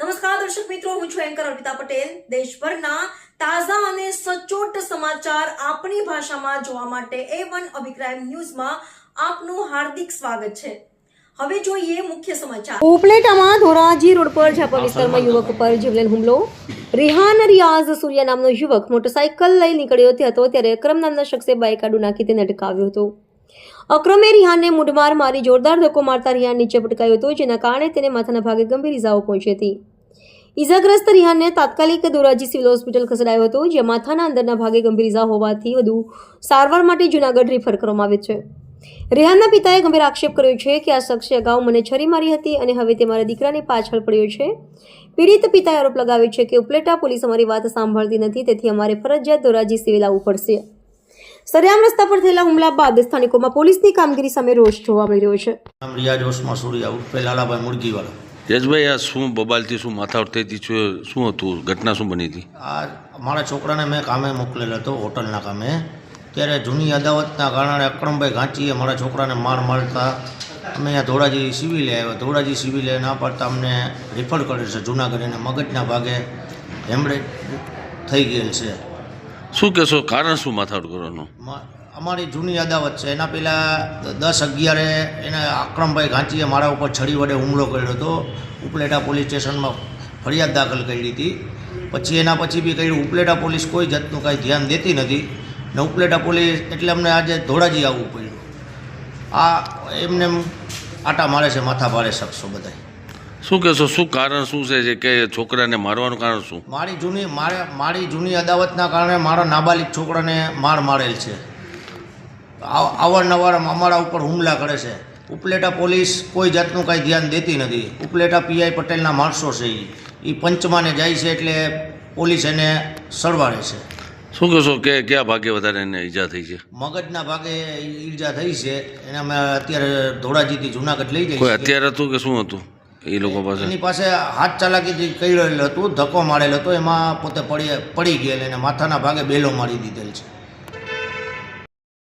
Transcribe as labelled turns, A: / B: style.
A: નમસ્કાર દર્શક મિત્રો હું છું એન્કર અર્પિતા પટેલ. દેશભરના તાજા અને સચોટ સમાચાર આપણી ભાષામાં જોવા માટે એ વન અભિપ્રાય ન્યૂઝમાં આપનું હાર્દિક સ્વાગત છે. હવે જોઈએ મુખ્ય સમાચાર. ઉપલેટામાં ધોરાજી રોડ પર ઝાપા વિસ્તારમાં યુવક ઉપર જીવલેણ હુમલો. રિહાન રિયાઝ સૂર્યા નામનો યુવક મોટરસાયકલ લઈ નીકળ્યો હતો ત્યારે અક્રમ નામના શખ્સે બાઇક આડું નાખી તેને અટકાવ્યો હતો. અક્રમે રિહાનને મૂઢમાર મારી જોરદાર ધક્કો મારતા રિહાન નીચે પટકાયો હતો, જેના કારણે તેને માથાના ભાગે ગંભીર ઇજાઓ પહોંચી હતી. ઇજાગ્રસ્ત રિહાનને તાત્કાલિક ધોરાજી સિવિલ હોસ્પિટલ ખસેડાયો હતો, જ્યાં માથાના અંદરના ભાગે ગંભીર ઇજા હોવાથી વધુ સારવાર માટે જૂનાગઢ રિફર કરવામાં આવે છે. રેહાનના પિતાએ ગંભીર આક્ષેપ કર્યો છે કે આ શખ્સે અગાઉ મને છરી મારી હતી અને હવે તે મારા દીકરાની પાછળ પડ્યો છે. પીડિત પિતાએ આરોપ લગાવ્યો છે કે ઉપલેટા પોલીસ અમારી વાત સાંભળતી નથી, તેથી અમારે ફરજિયાત ધોરાજી સિવિલ આવવું પડશે. સરેઆમ રસ્તા પર થયેલા હુમલા બાદ સ્થાનિકોમાં પોલીસની કામગીરી સામે રોષ જોવા મળી રહ્યો છે.
B: નામ રિયાજ ઓસમા સુરિયા ઉર્ફે લાલાભાઈ મુરગીવાળા
C: યશભાઈ આ શું બબાલથી શું માથાવટ થઈ હતી? શું હતું? ઘટના શું બની હતી?
B: આ મારા છોકરાને મેં કામે મોકલેલો હતો હોટલના કામે. ત્યારે જૂની અદાવતના કારણે અક્રમભાઈ ઘાંચીએ મારા છોકરાને માર મારતા અમે અહીંયા ધોળાજી સિવિલે આવ્યા. ધોળાજી સિવિલે ના પડતા અમને રિફર કરે છે. જૂનાગઢ એને મગજના ભાગે હેમરેજ થઈ ગયેલ છે.
C: શું કહેશો? કારણ શું માથાવટ કરવાનું
B: અમારી જૂની અદાવત છે. એના પહેલાં દસ અગિયારે એને આક્રમભાઈ ઘાંચીએ મારા ઉપર છડી વડે હુમલો કર્યો હતો. ઉપલેટા પોલીસ સ્ટેશનમાં ફરિયાદ દાખલ કરી હતી પછી એના પછી બી કર્યું. ઉપલેટા પોલીસ કોઈ જાતનું કાંઈ ધ્યાન દેતી નથી ને ઉપલેટા પોલીસ એટલે અમને આજે ધોળાજી આવવું પડ્યું. આ એમને એમ આટા મારે છે, માથા ભારે શખ્સો બધા
C: શું કહેશો? શું કારણ શું છે જે કે છોકરાને મારવાનું કારણ શું?
B: મારી જૂની મારે મારી જૂની અદાવતના કારણે મારા નાબાલિક છોકરાને માર મારેલ છે. અવારનવાર અમારા ઉપર હુમલા કરે છે. ઉપલેટા પોલીસ કોઈ જાતનું કાંઈ ધ્યાન દેતી નથી. ઉપલેટા પીઆઈ પટેલના માણસો છે એ એ પંચમાને જાય છે એટલે પોલીસ એને સળવાડે છે.
C: શું કહેશો? કે કયા ભાગે વધારે એને ઈજા થઈ છે?
B: મગજના ભાગે ઈજા થઈ છે. એને અમે અત્યારે ધોળાજીથી જુનાગઢ લઈ જઈએ
C: અત્યારે હતું કે શું હતું? એ લોકો પાસે.
B: એની પાસે હાથ ચાલાકીથી રહેલું હતું, ધક્કો મારેલો હતો, એમાં પોતે પડી પડી ગયેલ અને માથાના ભાગે બેલો મારી દીધેલ છે.